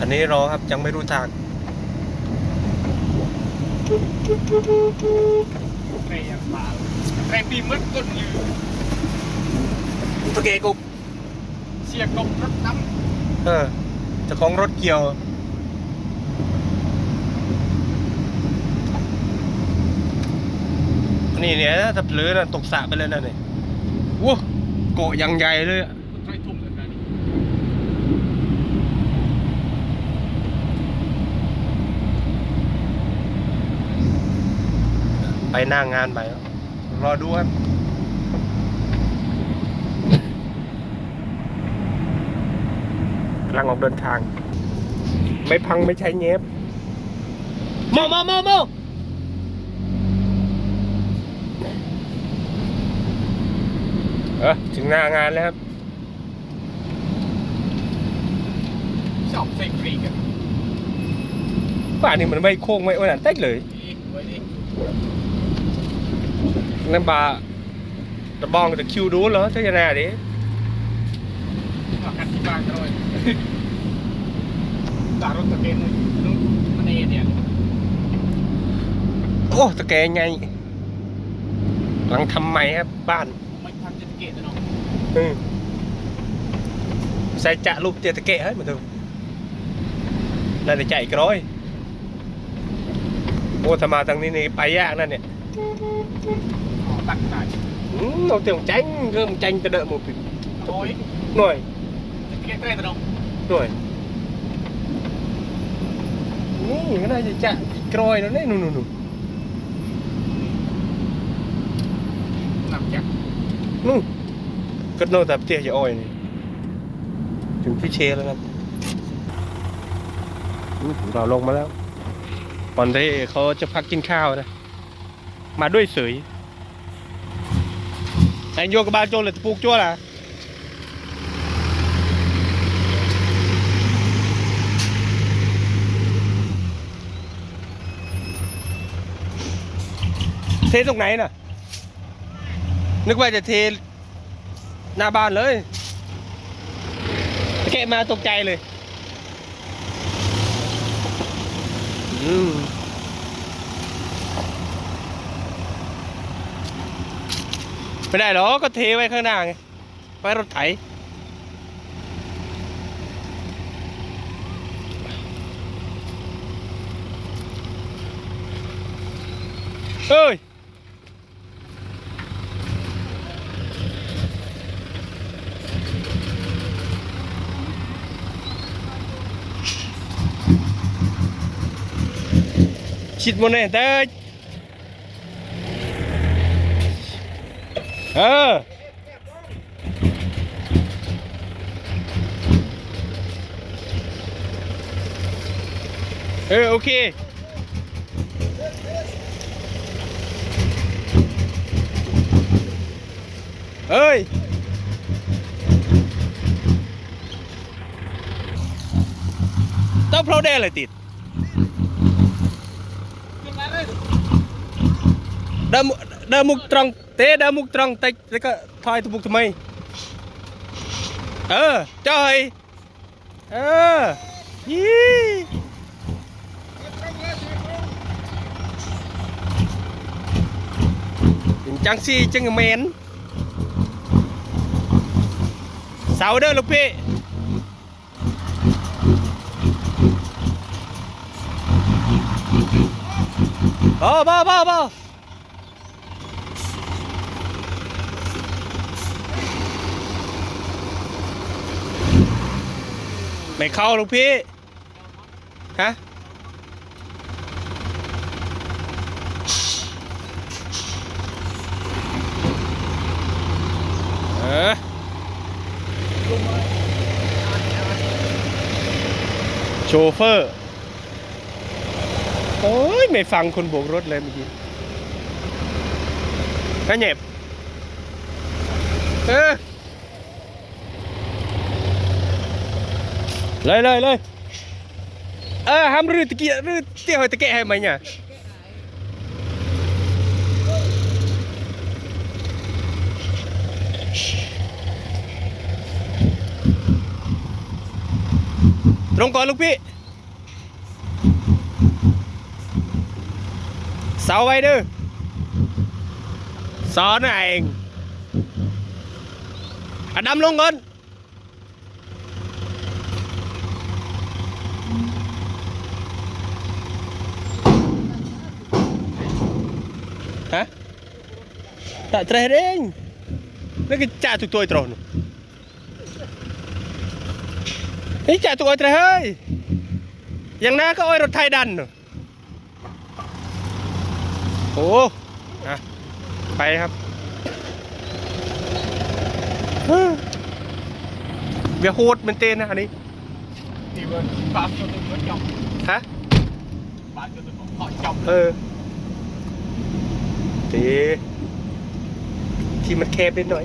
อันนี้รอครับยังไม่รู้ทางเตะยังมาเตะปีมืดก้นยืนตะเกกุบเสียกบรถน้ำเออจะของรถเกี่ยวนี่เนี่ยถ้าเผลอนะตกสระไปเลยนะเนี่ยว้โกะยังใหญ่เลยอะำใช้ทุ่มเลยนะนี่ ไป หน้างานไปแล้วรอดูครับกำลังออกเดินทาง ไม่พังไม่ใช้เงียบโมโมโมโมเออถึงหน้างานแล้วครับชอบใส่กรีกันป่านนี้มันไม่โค้งไม่อ้วนเต้เลย นี่ไว้ดิ นั่นบาตะบองจะคิวดูเหรอเจ้าจะแน่ดิมากันที่บ้านกันเลยตารถตะเกียนู้นมันเอเนี่ยโอ้ตะแกงไงกำลังทำใหม่ครับบ้านไม่ทันจะตะเกียงนะน้องอืมใส่จะลูกเตียตะเกะให้มาดูนั่นจะใจกร้อยโอ้ถ้ามาทางนี้นี่ไปยากนั่นเนี่ย ตักได้อืมเราเตียงจังเริ่มจังจะเดอะหมดโอ้ยหน่อยตะเกียงเตะนะน้องหน่อยนี่ก็น่าจะจะกร้อยแล้วเนี่ยนู่นนู่นนู่นหนักจักนู่นก็โน่แต่เตี้ยจะอ้อยนี่ถึงพี่เชแล้วครับอืมเราลงมาแล้วตอนที่เขาจะพักกินข้าวนะ มาด้วยเสย แองโยกับบาโจเลยตะปูกจั่วล่ะเทตรงไหนน่ะนึกว่าจะเทหน้าบ้านเลยแกะมาตกใจเลย อืม ไม่ได้หรอกก็เทไว้ข้างหน้าไงไว้รถไถเฮ้ยชิดหมดเลยแต่ เออเออโอเคเอ้ยต้องเพราะได้เลยติดขึ้นมาเลยเดิน ដើរមុខត្រង់ទេដើរមុខត្រង់តិចឬក៏ថយទៅមុខថ្មីអឺចុះហើយអឺយីចាំងស៊ីចឹងមែនសៅដើលោកពីអូបោបោបោ ไม่เข้าลูกพี่ ฮะ เออโชเฟอร์ โอ้ย ไม่ฟังคนโบกรถเลยเมื่อกี้ก็เหน็บ เออ เลยเลยเลยเออห้ามรื้อตะเกียรื้อเตี้ยหอยตะเกะให้ไหมเนี่ยลงก่อนลูกพี่สาไว้ดื้อสอนเองอดำลงก่อน ฮะตะเตรเองนี่ก็จ่าตุกตัวอ้ตรอนนี่จ่าตุกไอ้เตรเฮ้ยอย่างน้าก็เอาไอ้รถไทยดันเนอะโอ้อะไปครับเบียโคตรมันเต้นนะอันนี้ ที่ว่าปากจนถึงจบฮะปากจนเขาจบเออตีที่มันแคบนิดหน่อย